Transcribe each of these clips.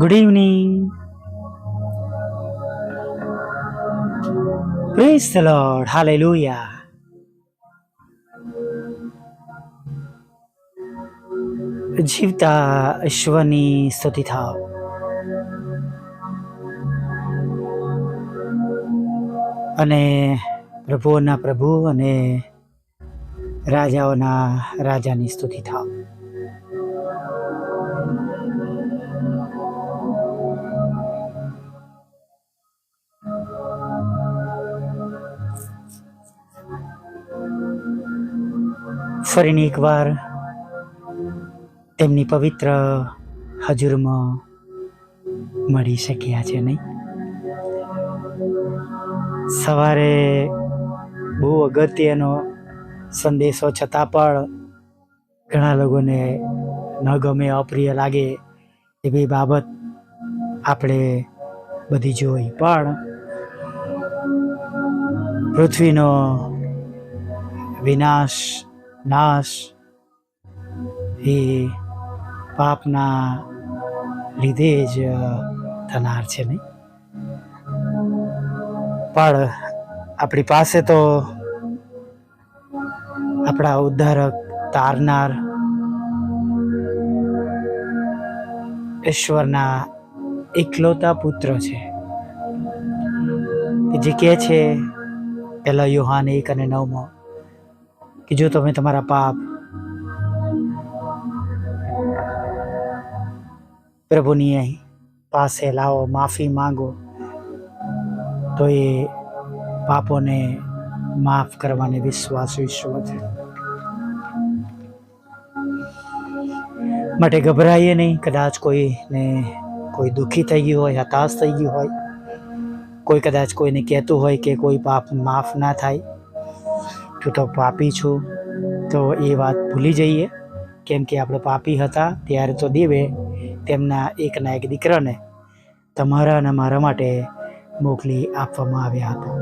Good evening Praise હાલે Lord. જીવતા ઈશ્વરની સ્તુતિ થાવ. અને પ્રભુઓના પ્રભુ અને રાજાઓના રાજાની સ્તુતિ થાવ. ફરીને એકવાર તેમની પવિત્ર હજુરમાં મળી શક્યા છે નહીં? સવારે બહુ અગત્યનો સંદેશો છતાં પણ ઘણા લોકોને ન ગમે, અપ્રિય લાગે એવી બાબત આપણે બધી જોઈ. પણ પૃથ્વીનો વિનાશ નાશ એ પાપના લીધે જ થનાર છે નહીં? પણ આપણી પાસે તો આપણા ઉદ્ધારક તારનાર ઈશ્વરના એકલોતા પુત્ર છે. જે કહે છે, પહેલા યુહાન એક અને નવમાં કે જો તમે તમારા પાપ પ્રભુની પાસે લાવો, માફી માંગો, તો એ પાપોને માફ કરવાને વિશ્વાસ વિશ્વ છે માટે ગભરાઈએ નહીં, કદાચ કોઈને કોઈ દુઃખી થઈ ગયું હોય, હતાશ થઈ ગયું હોય, કોઈ કદાચ કોઈને કહેતું હોય કે કોઈ પાપ માફ ના થાય તું તો પાપી છું. તો એ વાત ભૂલી જઈએ. કેમ કે આપણે પાપી હતા ત્યારે તો દેવે તેમના એકના એક દીકરાને તમારા અને મારા માટે મોકલી આપવામાં આવ્યા હતા.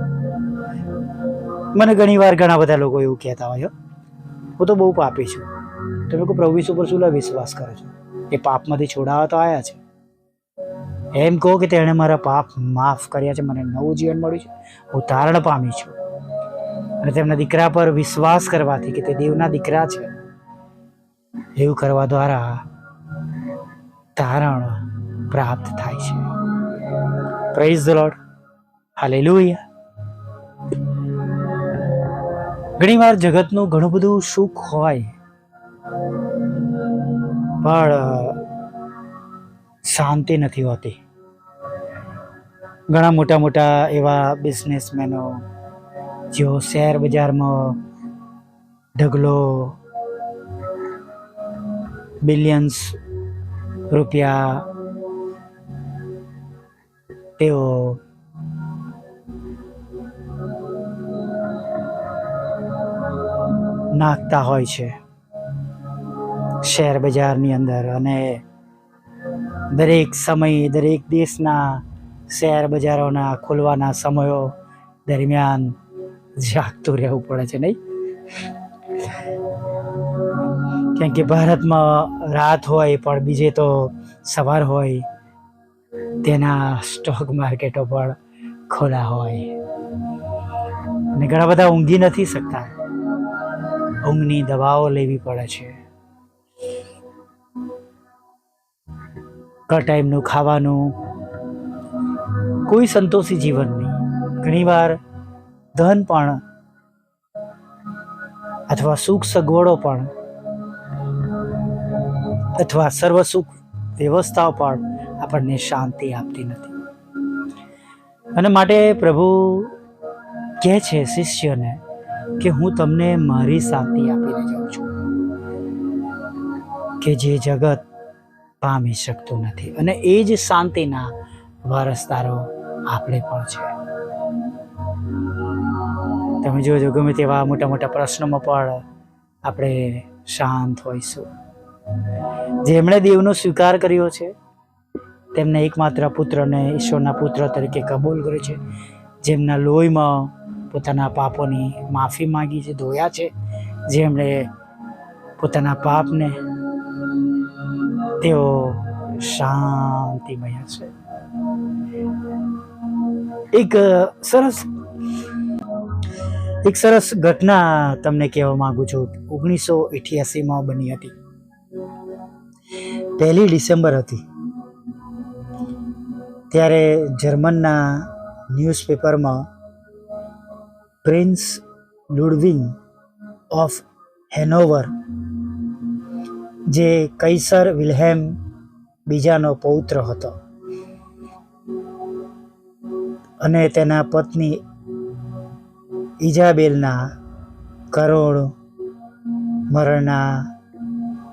મને ઘણીવાર ઘણા બધા લોકો એવું કહેતા હોય, હું તો બહુ પાપી છું. તમે લોકો પ્રભુ ઉપર શું વિશ્વાસ કરો છો? એ પાપમાંથી છોડાવવા તો આવ્યા છે. એમ કહો કે તેણે મારા પાપ માફ કર્યા છે. મને નવું જીવન મળ્યું છે. હું તારણ પામી છું. અને તેમના દીકરા પર વિશ્વાસ કરવાથી કે તે દેવના દીકરા છે. એવું કરવા દ્વારા તારણ પ્રાપ્ત થાય છે. પ્રેઝ ધ લોર્ડ ઘણી ઘણીવાર જગતનું ઘણું બધું સુખ હોય, પણ, શાંતિ નથી હોતી. ઘણા મોટા મોટા એવા બિઝનેસમેનો જેઓ શેર બજારમાં ઢગલો બિલિયન્સ રૂપિયા તેઓ નાખતા હોય છે શેર બજારની અંદર અને દરેક સમય દરેક દેશના શેર બજારોના ખોલવાના સમયો દરમિયાન જાગતું રહેવું પડે છે, નહીં? કેમ કે ભારતમાં રાત હોય પણ બીજે તો સવાર હોય, તેના સ્ટોક માર્કેટો પણ ખોલા હોય. અને ઘણા બધા ઊંઘી નથી શકતા. ઊંઘની દવાઓ લેવી પડે છે. ક ટાઈમનું ખાવાનું, કોઈ સંતોષી જીવન નહીં ઘણીવાર ધન પણ અથવા સુખ સગવડો પણ અથવા સર્વ સુખ વ્યવસ્થાઓ પણ આપણને શાંતિ આપતી નથી. અને માટે પ્રભુ કહે છે શિષ્યને કે હું તમને મારી શાંતિ આપીને જાઉં છું, કે જે જગત પામી શકતું નથી. અને એ જ શાંતિના વારસદારો આપણે પણ છે તમે જોજો ગમે તેવા મોટા મોટા પ્રશ્નોમાં પણ આપણે શાંત હોઈશું. જેમણે દેવનો સ્વીકાર કર્યો છે, તેમને એકમાત્ર પુત્રને ઈશ્વરના પુત્ર તરીકે કબૂલ કર્યો છે. જેમના લોહીમાં પોતાના પાપોની માફી માંગી છે, ધોયા છે. જેમણે પોતાના પાપને તેઓ શાંતિમય છે એક સરસ એક સરસ ઘટના તમને કહેવા માંગુ છું. ઓગણીસો અઠ્યાસીમાં બની હતી. પહેલી ડિસેમ્બર હતી. ત્યારે જર્મનના ન્યૂઝપેપરમાં પ્રિન્સ લુડવિંગ ઓફ હેનોવર, જે કૈસર વિલ્હેમ બીજાનો પૌત્ર હતો અને તેના પત્ની ઇઝાબેલના કરોડ મરણના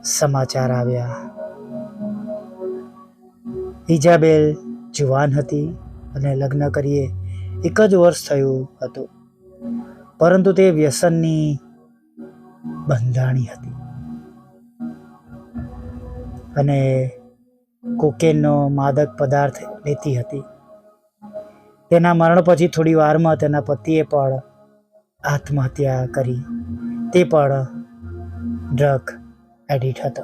સમાચાર આવ્યા. ઇજાબેલ જુવાન હતી અને લગ્ન કરીએ એક જ વર્ષ થયું હતું, પરંતુ તે વ્યસનની બંધાણી હતી. અને કોકેનનો માદક પદાર્થ લેતી હતી. તેના મરણ પછી થોડી વારમાં તેના પતિએ પણ આત્મહત્યા કરી. તે પણ ડ્રગ એડિટ હતો.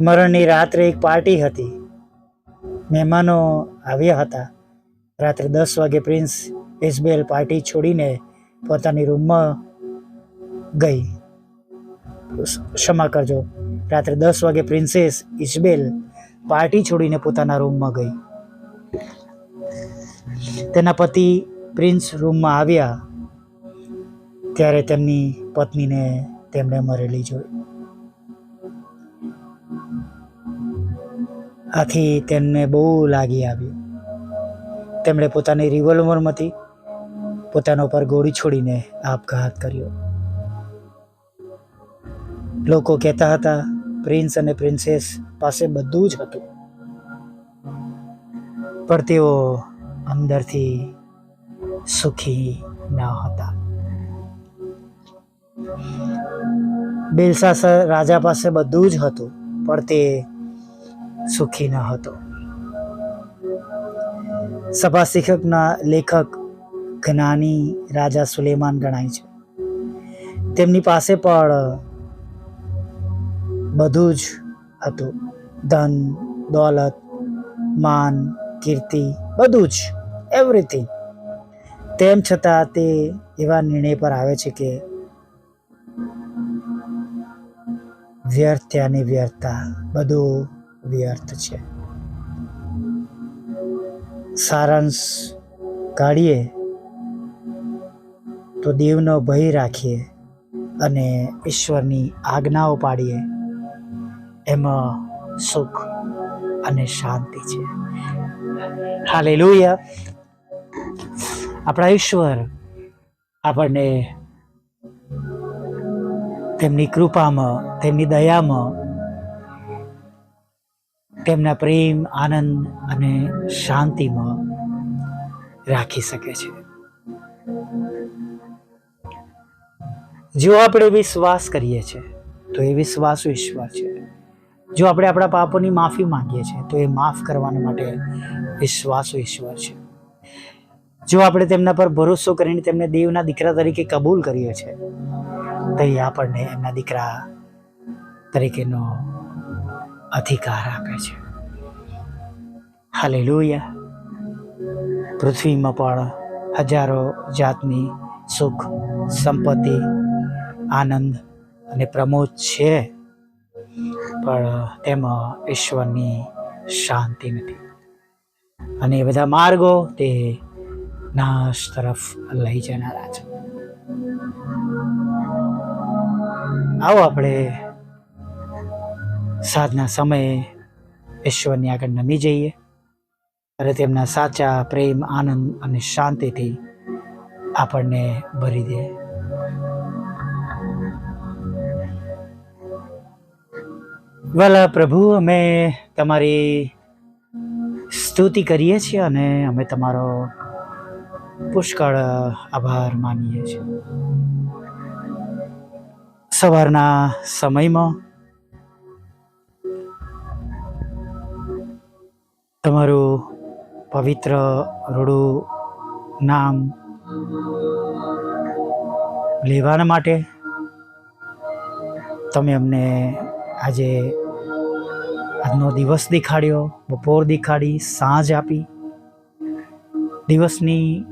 મરણની રાત્રે એક પાર્ટી હતી. મહેમાનો આવ્યા હતા. રાત્રે દસ વાગે પ્રિન્સ ઇસબેલ પાર્ટી છોડીને પોતાની રૂમમાં ગઈ. ક્ષમા કરજો. રાત્રે દસ વાગે પ્રિન્સેસ ઇસબેલ પાર્ટી છોડીને પોતાના રૂમમાં ગઈ. તેના પતિ પ્રિન્સ રૂમમાં આવ્યા ત્યારે તેમની પત્નીને તેમણે મરેલી જોઈ. આથી તેમને બહુ લાગી આવ્યું. તેમણે પોતાની રિવોલ્વરમાંથી પોતાના પર ગોળી છોડીને આપઘાત કર્યો. લોકો કહેતા હતા, પ્રિન્સ અને પ્રિન્સેસ પાસે બધું જ હતું. પણ તેઓ અંદરથી સુખી ન હતા. બિલસાસર રાજા પાસે બધું જ હતું, પણ તે સુખી ન હતો. સભા શિક્ષકના લેખક જ્ઞાની રાજા સુલેમાન ગણાય છે. તેમની પાસે પણ બધું જ હતું. ધન, દોલત, માન, કીર્તિ, બધું જ એવરીથિંગ તેમ છતાં તે એવા નિર્ણય પર આવે છે કે વ્યર્થ ત્યાંની વ્યર્થતા બધું વ્યર્થ છે. સારાંશ કાઢીએ તો દેવનો ભય રાખીએ અને ઈશ્વરની આજ્ઞાઓ પાડીએ. એમાં સુખ અને શાંતિ છે. હાલેલુયા. આપણા ઈશ્વર આપણને તેમની કૃપામાં, તેમની દયામાં, તેમના પ્રેમ, આનંદ અને શાંતિમાં રાખી શકે છે. જો આપણે વિશ્વાસ કરીએ છીએ, તો એ વિશ્વાસ ઈશ્વર છે. જો આપણે આપણા પાપોની માફી માંગીએ છીએ, તો એ માફ કરવાના માટે વિશ્વાસ ઈશ્વર છે. જો આપણે તેમના પર ભરોસો કરીને તેમને દેવના દીકરા તરીકે કબૂલ કરીએ છીએ, તો એ આપણને એમના દીકરા તરીકેનો અધિકાર આપે છે. હાલે લોહિયા પૃથ્વીમાં પણ હજારો જાતની સુખ, સંપત્તિ, આનંદ અને પ્રમોદ છે, પણ તેમાં ઈશ્વરની શાંતિ નથી. અને એ બધા માર્ગો તે નાશ તરફ લઈ જનારા છે. આવો આપણે સાધના સમયે ઈશ્વરની આગળ નમી જઈએ અને તેમના સાચા પ્રેમ, આનંદ અને શાંતિથી આપણને ભરી દે. વાલા પ્રભુ, અમે તમારી સ્તુતિ કરીએ છીએ અને અમે તમારો પુષ્કળ આભાર માનીએ છીએ. સવારના સમયમાં તમારું પવિત્ર રૂડું નામ લેવાના માટે તમે અમને આજે આજનો દિવસ દેખાડ્યો, બપોર દેખાડી, સાંજ આપી. દિવસની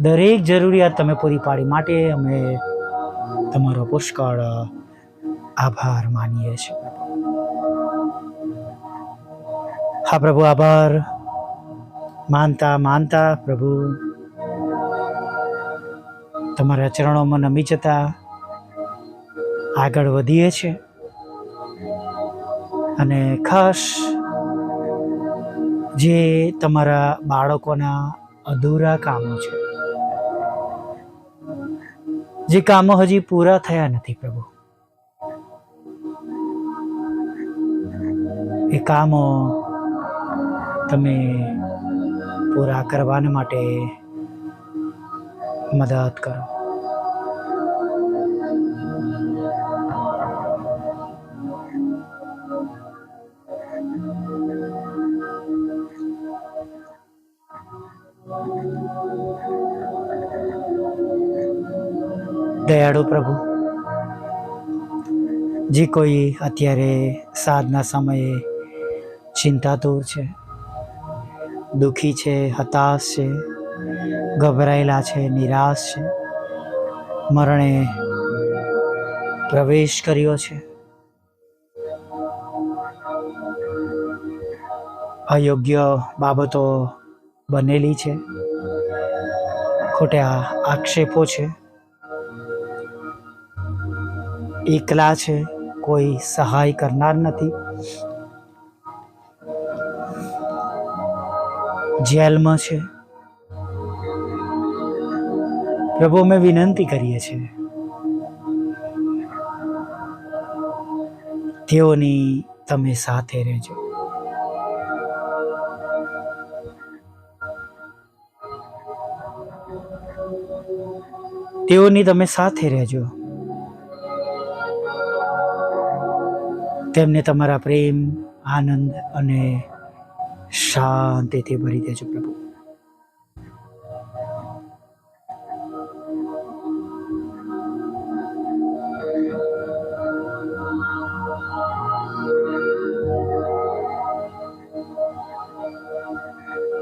દરેક જરૂરિયાત તમે પૂરી પાડી માટે અમે તમારો પુષ્કળ આભાર માનીએ છીએ. હા, પ્રભુ, આભાર. માનતા માનતા, પ્રભુ. તમારા ચરણોમાં નમી જતા આગળ વધીએ છીએ. અને ખાસ જે તમારા બાળકોના અધૂરા કામો છે જે કામો હજી પૂરા થયા નથી પ્રભુ. એ કામો તમે પૂરા કરવાને માટે મદદ કરો. દયાળુ પ્રભુ. જે કોઈ અત્યારે સાંજના સમયે ચિંતાતુર છે, દુઃખી છે, હતાશ છે, ગભરાયેલા છે, નિરાશ છે, મરણે પ્રવેશ કર્યો છે. અયોગ્ય બાબતો બનેલી છે. ખોટા આક્ષેપો છે. એકલા છે, કોઈ સહાય કરનાર નથી. જેલમાં છે. પ્રભુ, અમે વિનંતી કરીએ છીએ. તેઓની તમે સાથે રહેજો. તેઓની તમે સાથે રહેજો. તેમને તમારા પ્રેમ, આનંદ અને શાંતિથી ભરી દેજો પ્રભુ.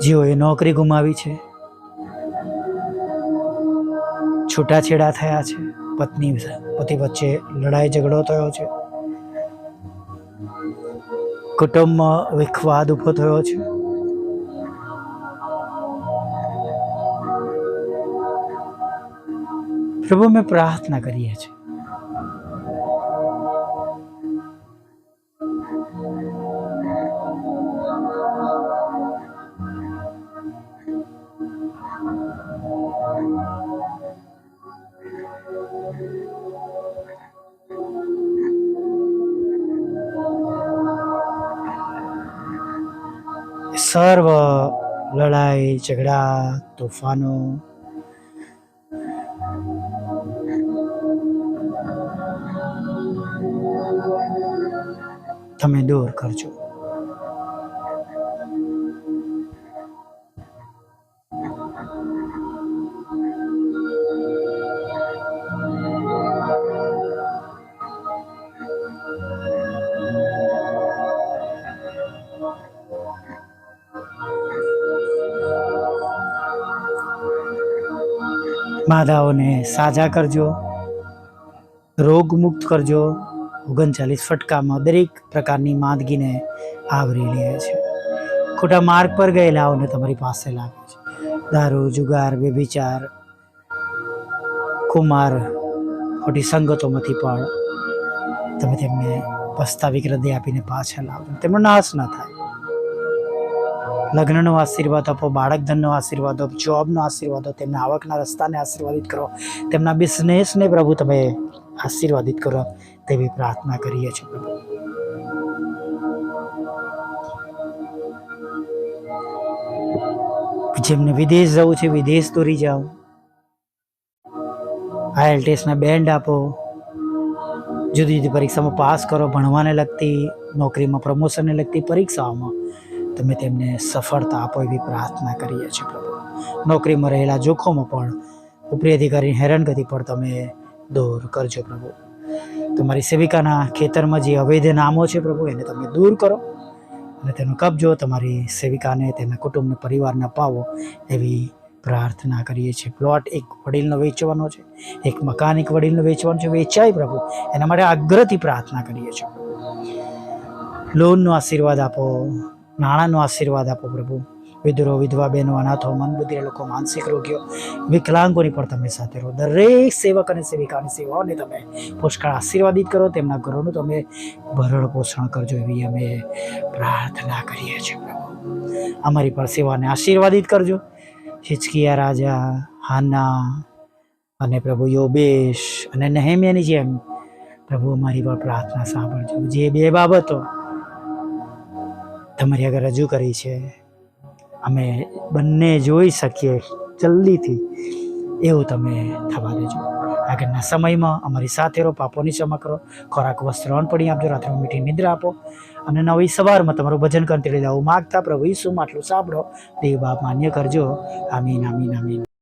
જેઓએ નોકરી ગુમાવી છે, છૂટાછેડા થયા છે, પત્ની, પતિ વચ્ચે લડાઈ ઝઘડો થયો છે કુટુંબમાં વિખવાદ ઊભો થયો છે. પ્રભુ મેં પ્રાર્થના કરીએ છીએ. સર્વ લડાઈ ઝઘડા તોફાનો. તમે દૂર કરજો. માદાઓને સાજા કરજો. રોગમુક્ત કરજો. ઓગણચાલીસ ફટકામાં દરેક પ્રકારની માંદગીને આવરી લે છે. ખોટા માર્ગ પર ગયેલાઓને તમારી પાસે લાવે છે. દારૂ, જુગાર, વ્યભિચાર કુમાર ખોટી સંગતોમાંથી પણ તમે તેમને પસ્તાવિક હૃદય આપીને પાછા લાવજો તેમનો નાશ ન થાય. લગ્નનો આશીર્વાદ આપો બાળક ધનનો આશીર્વાદ આપો, જોબનો આશીર્વાદ આપો, તેમના આવકના રસ્તાને આશીર્વાદિત કરો, તેમના બિઝનેસને પ્રભુ તમે આશીર્વાદિત કરો તેવી પ્રાર્થના કરીએ છીએ પ્રભુ. જેમને વિદેશ જવું છે, વિદેશ દોરી જાઓ, આઈએલટીએસના બેન્ડ આપો જુદી જુદી પરીક્ષામાં પાસ કરો, ભણવાને લગતી નોકરીમાં પ્રમોશનને લગતી પરીક્ષાઓમાં તમે તેમને સફળતા આપો એવી પ્રાર્થના કરીએ છીએ પ્રભુ. નોકરીમાં રહેલા જોખમો પણ ઉપરી અધિકારી હેરાનગતિ પણ તમે દૂર કરજો પ્રભુ. તમારી સેવિકાના ખેતરમાં જે અવૈધ નામો છે પ્રભુ, એને તમે દૂર કરો. અને તેનો કબજો તમારી સેવિકાને, તેના કુટુંબને, પરિવારને અપાવો એવી પ્રાર્થના કરીએ છીએ. પ્લોટ એક વડીલનો વેચવાનો છે, એક મકાન એક વડીલનો વેચવાનો છે. વેચાય પ્રભુ. એના માટે આગ્રહથી પ્રાર્થના કરીએ છીએ. લોનનો આશીર્વાદ આપો. નાણાંનો આશીર્વાદ આપો પ્રભુ. વિધુરો, વિધવા બહેનો, અનાથો મનબુદ્ધિ લોકો, માનસિક રોગીઓ, વિકલાંગોની પણ તમે સાથે રહો. દરેક સેવક અને સેવિકાની સેવાઓને તમે પુષ્કળ આશીર્વાદિત કરો. તેમના ઘરોનું તમે ભરણ પોષણ કરજો એવી અમે પ્રાર્થના કરીએ છીએ પ્રભુ. અમારી પર સેવાને આશીર્વાદિત કરજો. હિચકિયા રાજા, હાના અને પ્રભુ યોબેશ અને નહેમ્યાની જેમ પ્રભુ અમારી પર પ્રાર્થના સાંભળજો. જે બે બાબતો તમારી આગળ રજૂ કરી છે. અમે બંને જોઈ શકીએ જલ્દીથી. એવું તમે થવા દેજો. આગળના સમયમાં અમારી સાથે રહો, પાપોની ક્ષમા કરો, ખોરાક, વસ્ત્ર અનપડી આપજો, રાત્રે મીઠી નિદ્રા આપો અને નવી સવારમાં તમારું ભજન કરતી લેવું માગતા પ્રભુ ઈસુમાં આટલું સાંભળો, દેવ બાપ માન્ય કરજો. આમીન આમીન આમીન.